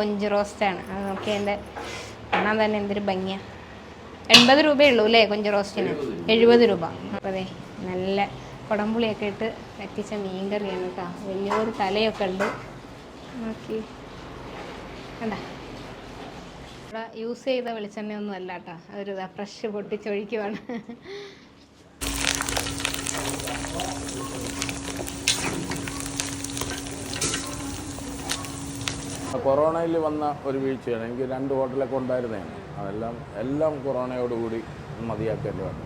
കൊഞ്ച് റോസ്റ്റാണ്. അത് നോക്കി എന്റെ കാണാൻ തന്നെ എന്തൊരു ഭംഗിയാണ് എൺപത് രൂപയേ ഉള്ളൂ അല്ലേ കൊഞ്ച് റോസ്റ്റിന്? എഴുപത് രൂപ. അപ്പോൾ അതെ നല്ല കുടംപുളിയൊക്കെ ഇട്ട് വറ്റിച്ച മീൻ കറിയാണ് കേട്ടോ. വലിയൊരു തലയൊക്കെ ഉണ്ട്. നോക്കി. കണ്ട? ഇവിടെ യൂസ് ചെയ്ത വെളിച്ചെണ്ണയൊന്നും അല്ല കേട്ടോ. അതൊരു ഫ്രഷ് പൊട്ടിച്ചൊഴിക്കുവാണ്. കൊറോണയിൽ വന്ന ഒരു വീഴ്ചയാണ്. എനിക്ക് രണ്ട് ഹോട്ടലൊക്കെ ഉണ്ടായിരുന്നതാണ് അതെല്ലാം എല്ലാം കൊറോണയോടുകൂടി മതിയാക്കേണ്ടി വന്നു.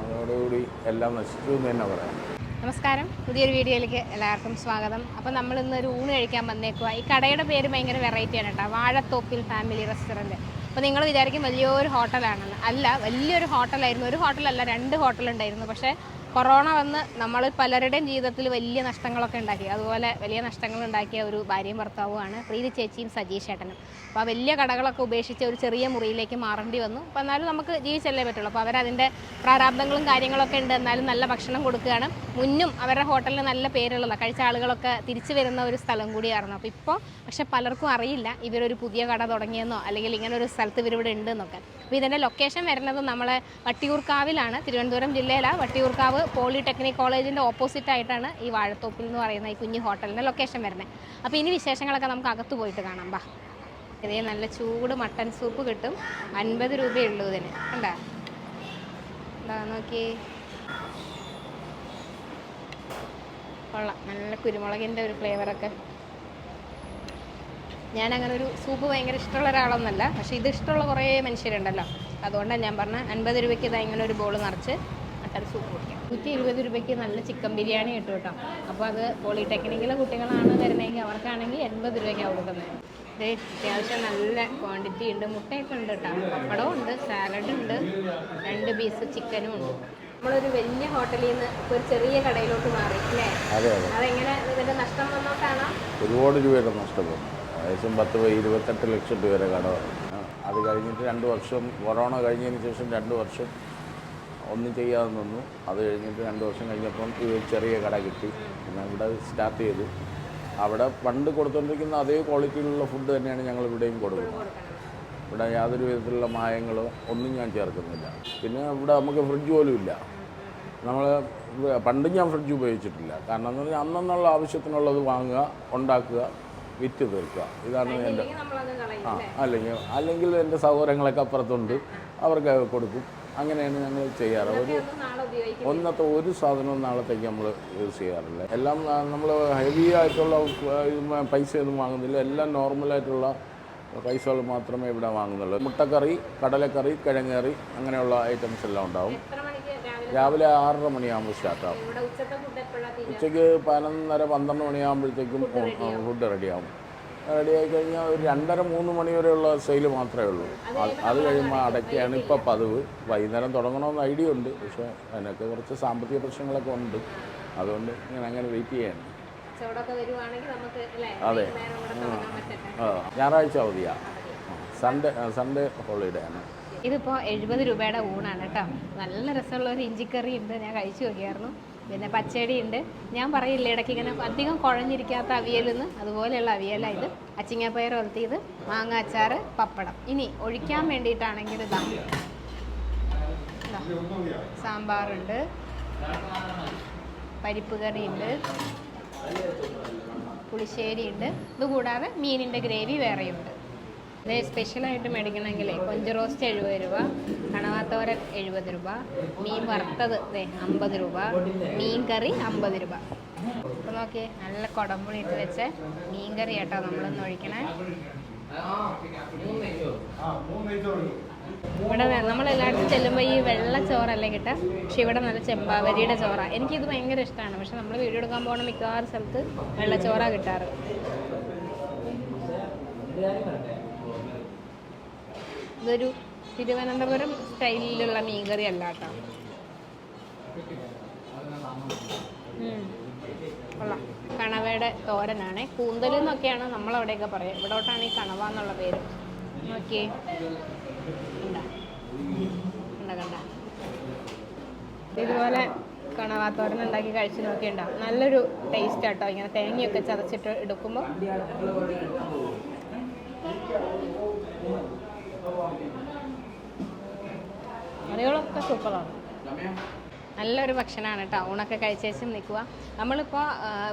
അതോടുകൂടി എല്ലാം നശിച്ചു എന്ന് തന്നെ പറയാം. നമസ്കാരം. പുതിയൊരു വീഡിയോയിലേക്ക് എല്ലാവർക്കും സ്വാഗതം. അപ്പോൾ നമ്മൾ ഇന്ന് ഒരു ഊണ് കഴിക്കാൻ വന്നേക്കുക ഈ കടയുടെ പേര് ഭയങ്കര വെറൈറ്റിയാണ് കേട്ടോ. വാഴത്തോപ്പിൽ ഫാമിലി റെസ്റ്റോറന്റ് അപ്പോൾ നിങ്ങൾ വിചാരിക്കും വലിയൊരു ഹോട്ടലാണെന്ന്. അല്ല വലിയൊരു ഹോട്ടലായിരുന്നു. ഒരു ഹോട്ടലല്ല രണ്ട് ഹോട്ടലുണ്ടായിരുന്നു. പക്ഷേ കൊറോണ വന്ന് നമ്മൾ പലരുടെയും ജീവിതത്തിൽ വലിയ നഷ്ടങ്ങളൊക്കെ ഉണ്ടാക്കി. അതുപോലെ വലിയ നഷ്ടങ്ങൾ ഉണ്ടാക്കിയ ഒരു ഭാര്യയും ഭർത്താവുമാണ് പ്രീതി ചേച്ചിയും സജീഷ് ചേട്ടനും അപ്പോൾ ആ വലിയ കടകളൊക്കെ ഉപേക്ഷിച്ച് ഒരു ചെറിയ മുറിയിലേക്ക് മാറേണ്ടി വന്നു. അപ്പോൾ എന്നാലും നമുക്ക് ജീവിച്ചല്ലേ പറ്റുള്ളൂ. അപ്പോൾ അവരതിന്റെ പ്രാരാബ്ദങ്ങളും കാര്യങ്ങളൊക്കെ ഉണ്ട്. എന്നാലും നല്ല ഭക്ഷണം കൊടുക്കുകയാണ്. മുന്നും അവരുടെ ഹോട്ടലിന് നല്ല പേരുള്ളതാണ്. കഴിച്ച ആളുകളൊക്കെ തിരിച്ചു വരുന്ന ഒരു സ്ഥലം കൂടിയായിരുന്നു. അപ്പോൾ ഇപ്പോൾ പക്ഷെ പലർക്കും അറിയില്ല ഇവരൊരു പുതിയ കട തുടങ്ങിയെന്നോ അല്ലെങ്കിൽ ഇങ്ങനെ ഒരു സ്ഥലത്ത് ഇവരിവിടെ ഉണ്ടെന്നൊക്കെ. അപ്പോൾ ഇതിന്റെ ലൊക്കേഷൻ വരുന്നത് നമ്മളെ വട്ടിയൂർക്കാവിലാണ്. തിരുവനന്തപുരം ജില്ലയിലാണ് വട്ടിയൂർക്കാവ് പോളിടെക്നിക് കോളേജിന്റെ ഓപ്പോസിറ്റ് ആയിട്ടാണ് ഈ വാഴത്തോപ്പിൽ എന്ന് പറയുന്ന ഈ കുഞ്ഞു ഹോട്ടലിന്റെ ലൊക്കേഷൻ വരുന്നത് അപ്പോൾ ഇനി വിശേഷങ്ങളൊക്കെ നമുക്ക് അകത്ത് പോയിട്ട് കാണാം. ബാ. ഇതേ നല്ല ചൂട് മട്ടൻ സൂപ്പ് കിട്ടും. അൻപത് രൂപയേ ഉള്ളൂ ഇതിന്. കണ്ടാ? എന്താ നോക്കി. കൊള്ളാം. നല്ല കുരുമുളകിന്റെ ഒരു ഫ്ലേവറൊക്കെ ഞാൻ അങ്ങനെ ഒരു സൂപ്പ് ഭയങ്കര ഇഷ്ടമുള്ള ഒരാളൊന്നല്ല. പക്ഷേ ഇത് ഇഷ്ടമുള്ള കുറേ മനുഷ്യരുണ്ടല്ലോ. അതുകൊണ്ടാണ് ഞാൻ പറഞ്ഞത് അൻപത് രൂപയ്ക്ക് ഇതാ ഇങ്ങനെ ഒരു ബോൾ നിറച്ച് മട്ടൻ സൂപ്പ് കുടിക്കാം. നൂറ്റി ഇരുപത് രൂപയ്ക്ക് നല്ല ചിക്കൻ ബിരിയാണി കിട്ടും കേട്ടോ. അപ്പോൾ അത് പോളിടെക്നിക്കിലെ കുട്ടികളാണ് തരുന്നതെങ്കിൽ അവർക്കാണെങ്കിൽ എൺപത് രൂപയ്ക്കാണ് കൊടുക്കുന്നത്. ഇത് അത്യാവശ്യം നല്ല ക്വാണ്ടിറ്റി ഉണ്ട്. മുട്ടയൊക്കെ ഉണ്ട് കേട്ടോ. പപ്പടവും ഉണ്ട് സാലഡ് ഉണ്ട് രണ്ട് പീസ് ചിക്കനും ഉണ്ട്. നമ്മളൊരു വലിയ ഹോട്ടലിൽ നിന്ന് ഒരു ചെറിയ കടയിലോട്ട് മാറി അല്ലേ? അതെ അതെ. അതെങ്ങനെ? ഇതിന്റെ നഷ്ടം വന്നോട്ടാണോ ഒരുപാട് രൂപയുടെ നഷ്ടപ്പെടും ഏകദേശം പത്ത് ഇരുപത്തെട്ട് ലക്ഷം രൂപ വരെ കട അത് കഴിഞ്ഞിട്ട് രണ്ട് വർഷം കൊറോണ കഴിഞ്ഞതിന് ശേഷം രണ്ട് വർഷം ഒന്നും ചെയ്യാതെ നിന്നു അത് കഴിഞ്ഞിട്ട് രണ്ട് വർഷം കഴിഞ്ഞപ്പം ഒരു ചെറിയ കട കിട്ടി. പിന്നെ ഇവിടെ സ്റ്റാർട്ട് ചെയ്തു. അവിടെ പണ്ട് കൊടുത്തുകൊണ്ടിരിക്കുന്ന അതേ ക്വാളിറ്റിയിലുള്ള ഫുഡ് തന്നെയാണ് ഞങ്ങൾ ഇവിടെയും കൊടുക്കുന്നത്. ഇവിടെ യാതൊരു വിധത്തിലുള്ള മായങ്ങളോ ഒന്നും ഞാൻ ചേർക്കുന്നില്ല. പിന്നെ ഇവിടെ നമുക്ക് ഫ്രിഡ്ജ് പോലും ഇല്ല. നമ്മൾ പണ്ട് ഞാൻ ഫ്രിഡ്ജ് ഉപയോഗിച്ചിട്ടില്ല. കാരണം എന്ന് പറഞ്ഞാൽ അന്നെന്നുള്ള ആവശ്യത്തിനുള്ളത് വാങ്ങുക ഉണ്ടാക്കുക വിറ്റ് തീർക്കുക. ഇതാണ് എന്റെ ആ അല്ലെങ്കിൽ അല്ലെങ്കിൽ എന്റെ സഹോദരങ്ങളൊക്കെ അപ്പുറത്തുണ്ട്. അവർക്ക് കൊടുക്കും. അങ്ങനെയാണ് ഞങ്ങൾ ചെയ്യാറ്. ഒരു ഒന്നത്തെ ഒരു സാധനവും നാളത്തേക്ക് നമ്മൾ യൂസ് ചെയ്യാറില്ല. എല്ലാം നമ്മൾ ഹെവി ആയിട്ടുള്ള പൈസ ഒന്നും പൈസയൊന്നും വാങ്ങുന്നില്ല. എല്ലാം നോർമലായിട്ടുള്ള പൈസകൾ മാത്രമേ ഇവിടെ വാങ്ങുന്നുള്ളൂ. മുട്ടക്കറി കടലക്കറി കിഴങ്ങറി അങ്ങനെയുള്ള ഐറ്റംസ് എല്ലാം ഉണ്ടാവും. രാവിലെ? ആറര മണിയാകുമ്പോൾ സ്റ്റാർട്ടാവും ഉച്ചയ്ക്ക് പതിനൊന്നര പന്ത്രണ്ട് മണിയാകുമ്പോഴത്തേക്കും ഫുഡ് റെഡിയാവും റെഡിയായി കഴിഞ്ഞാൽ ഒരു രണ്ടര മൂന്ന് മണി വരെയുള്ള സെയിൽ മാത്രമേ ഉള്ളൂ. അത് കഴിയുമ്പോൾ അടയ്ക്കുകയാണ് ഇപ്പോൾ പതിവ്. വൈകുന്നേരം തുടങ്ങണമെന്ന് ഐഡിയ ഉണ്ട്. പക്ഷേ അതിനൊക്കെ കുറച്ച് സാമ്പത്തിക പ്രശ്നങ്ങളൊക്കെ ഉണ്ട്. അതുകൊണ്ട് ഞാൻ അങ്ങനെ വെയിറ്റ് ചെയ്യാണ്. ചോടൊക്കെ വരുവാണെങ്കിൽ നമുക്ക് അല്ലേ? അതെ. ഞായറാഴ്ച അവധിയാണ് സൺഡേ സൺഡേ ഹോളിഡേ ആണ്. ഇതിപ്പോൾ എഴുപത് രൂപയുടെ ഊണാണ് കേട്ടോ. നല്ല രസമുള്ള ഒരു ഇഞ്ചിക്കറി ഉണ്ട്. ഞാൻ കഴിച്ചു നോക്കിയായിരുന്നു. പിന്നെ പച്ചടി ഉണ്ട് ഞാൻ പറയില്ല ഇടയ്ക്ക് ഇങ്ങനെ അധികം കുഴഞ്ഞിരിക്കാത്ത അവിയലെന്ന്? അതുപോലെയുള്ള അവിയലാണ് ഇത്. അച്ചിങ്ങപ്പയർ ഉലത്തിയത് മാങ്ങ അച്ചാറ് പപ്പടം. ഇനി ഒഴിക്കാൻ വേണ്ടിയിട്ടാണെങ്കിൽ ഇതാ. സാമ്പാറുണ്ട്. പരിപ്പ് കറിയുണ്ട്. പുളിശ്ശേരി ഉണ്ട് ഇതുകൂടാതെ മീനിന്റെ ഗ്രേവി വേറെയുണ്ട്. ഇത് സ്പെഷ്യലായിട്ട് മേടിക്കണമെങ്കിൽ കൊഞ്ച് റോസ്റ്റ് എഴുപത് രൂപ കണവാത്തോരൻ എഴുപത് രൂപ മീൻ വറുത്തത് ദേ അമ്പത് രൂപ മീൻ കറി അമ്പത് രൂപ. അപ്പോൾ നോക്കിയേ നല്ല കുടമ്പുളി ഇട്ട് വെച്ച മീൻ കറി കേട്ടോ നമ്മളൊന്ന് ഒഴിക്കണേ. ഇവിടെ നമ്മളെല്ലായിടത്തും ചെല്ലുമ്പോൾ ഈ വെള്ള ചോറല്ലേ കിട്ടുക പക്ഷെ ഇവിടെ നല്ല ചെമ്പാവരിയുടെ ചോറാണ് എനിക്കിത് ഭയങ്കര ഇഷ്ടമാണ് പക്ഷെ നമ്മൾ വീഡിയോ എടുക്കാൻ പോകുന്ന മിക്കവാറും സ്ഥലത്ത് വെള്ളച്ചോറാണ് കിട്ടാറ്. ഇതൊരു തിരുവനന്തപുരം സ്റ്റൈലിലുള്ള മീൻകറി അല്ല കേട്ടോ. കണവയുടെ തോരനാണ്. കൂന്തൽ എന്നൊക്കെയാണ് നമ്മളവിടെയൊക്കെ പറയുക ഇവിടോട്ടാണ് ഈ കണവ എന്നുള്ള പേര്. നോക്കിയേ. കണ്ട. കണ്ട കണ്ട. ഉണ്ടാക്കി കഴിച്ചു നോക്കിയുണ്ടാവും നല്ലൊരു ടേസ്റ്റ് ആട്ടോ. ഇങ്ങനെ തേങ്ങയൊക്കെ ചതച്ചിട്ട് എടുക്കുമ്പോൾ കറികളൊക്കെ സൂപ്പറാണ്. നല്ലൊരു ഭക്ഷണമാണ് ടൗണൊക്കെ കഴിച്ചേച്ചും നിൽക്കുക നമ്മളിപ്പോൾ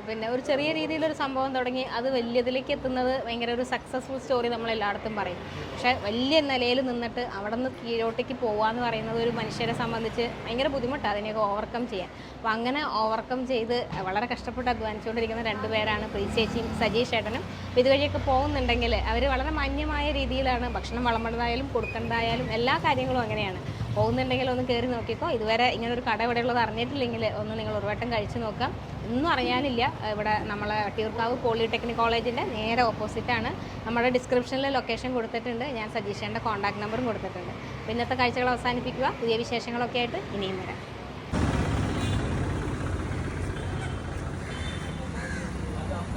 പിന്നെ ഒരു ചെറിയ രീതിയിലൊരു സംഭവം തുടങ്ങി അത് വലിയതിലേക്ക് എത്തുന്നത് ഭയങ്കര ഒരു സക്സസ്ഫുൾ സ്റ്റോറി നമ്മൾ എല്ലായിടത്തും പറയും. പക്ഷേ വലിയ നിലയിൽ നിന്നിട്ട് അവിടെ നിന്ന് കീഴോട്ടേക്ക് പോകുക എന്ന് പറയുന്നത് ഒരു മനുഷ്യരെ സംബന്ധിച്ച് ഭയങ്കര ബുദ്ധിമുട്ടാണ് അതിനെയൊക്കെ ഓവർകം ചെയ്യാൻ. അപ്പോൾ അങ്ങനെ ഓവർകം ചെയ്ത് വളരെ കഷ്ടപ്പെട്ട് അധ്വാനിച്ചുകൊണ്ടിരിക്കുന്ന രണ്ട് പേരാണ് പ്രീച്ചേച്ചിയും സജീഷ് ഏട്ടനും. അപ്പോൾ ഇതുവഴിയൊക്കെ പോകുന്നുണ്ടെങ്കിൽ അവർ വളരെ മാന്യമായ രീതിയിലാണ് ഭക്ഷണം വളമ്പണതായാലും കൊടുക്കേണ്ടതായാലും എല്ലാ കാര്യങ്ങളും അങ്ങനെയാണ്. പോകുന്നുണ്ടെങ്കിൽ ഒന്ന് കയറി നോക്കിക്കോ. ഇതുവരെ ഇങ്ങനെ ഒരു കട ഇവിടെ ഉള്ളത് അറിഞ്ഞിട്ടില്ലെങ്കിൽ ഒന്ന് നിങ്ങൾ ഒരു വട്ടം കഴിച്ചു നോക്കാം. ഒന്നും അറിയാനില്ല. ഇവിടെ നമ്മളെ വട്ടിയൂർക്കാവ് പോളിടെക്നിക് കോളേജിന്റെ നേരെ ഓപ്പോസിറ്റ് ആണ്. നമ്മുടെ ഡിസ്ക്രിപ്ഷനിൽ ലൊക്കേഷൻ കൊടുത്തിട്ടുണ്ട്. ഞാൻ സജീഷേന്റെ കോൺടാക്ട് നമ്പറും കൊടുത്തിട്ടുണ്ട്. ഇന്നത്തെ കാഴ്ചകൾ അവസാനിപ്പിക്കുക. പുതിയ വിശേഷങ്ങളൊക്കെ ആയിട്ട് ഇനിയും വരാം.